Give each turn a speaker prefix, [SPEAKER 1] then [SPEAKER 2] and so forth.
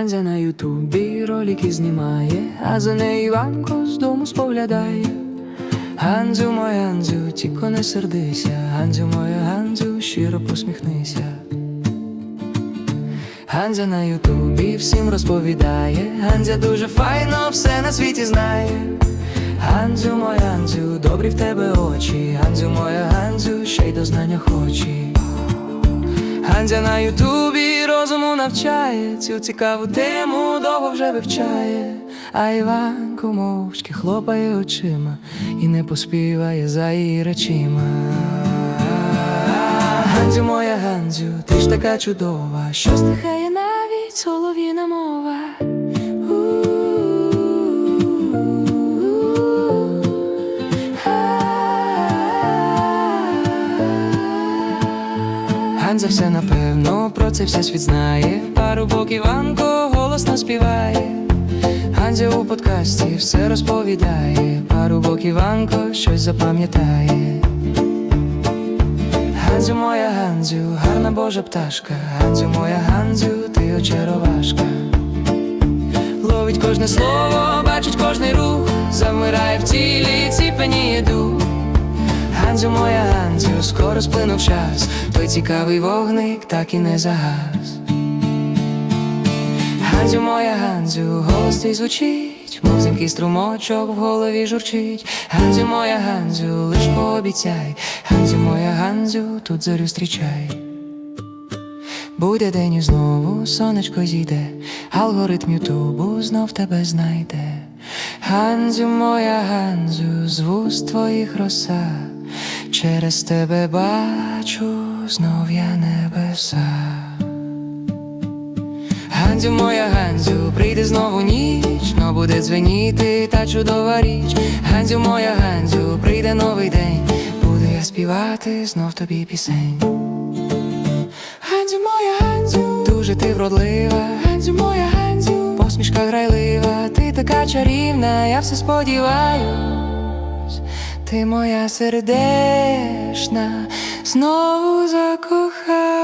[SPEAKER 1] Ганзя на ютубі ролики знімає, а за нею Іванко з дому споглядає. Ганзю, моя Ганзю, тільки не сердися, Ганзю, моя Ганзю, щиро посміхнися. Ганзя на ютубі всім розповідає, Ганзя дуже файно все на світі знає. Ганзю, моя Ганзю, добрі в тебе очі, Ганзю, моя Ганзю, ще й до знання хочі. Ганзя на ютубі розуму навчає, цю цікаву тему довго вже вивчає, а Іванко мовчки хлопає очима і не поспіває за її речима. Ганзю, моя Ганзю, ти ж така чудова, що стихає навіть солов'їна мова. Ганза все напевно, про це все світ знає. Парубок Іванко голосно співає. Ганзя у подкасті все розповідає. Парубок Іванко щось запам'ятає. Ганзю, моя Ганзю, гарна божа пташка. Ганзю, моя Ганзю, ти очаровашка. Ловить кожне слово, бачить кожний рух, замирає в дух. Ганзю, моя Ганзю, скоро сплинув час, той цікавий вогник так і не загас. Ганзю, моя Ганзю, голос твій звучить, мов зимкий струмочок в голові журчить. Ганзю, моя Ганзю, лиш пообіцяй, Ганзю, моя Ганзю, тут зорю зустрічай. Буде день і знову сонечко зійде, алгоритм Ютубу знов тебе знайде. Ганзю, моя Ганзю, з вуст твоїх роса, через тебе бачу знов я небеса. Ганзю, моя Ганзю, прийде знову ніч, но буде дзвеніти та чудова річ. Ганзю, моя Ганзю, прийде новий день, буду я співати знов тобі пісень. Ганзю, моя Ганзю, дуже ти вродлива, Ганзю, моя Ганзю, посмішка грайлива, ти така чарівна, я все сподіваюсь, ти моя сердешна, знову закохаюсь.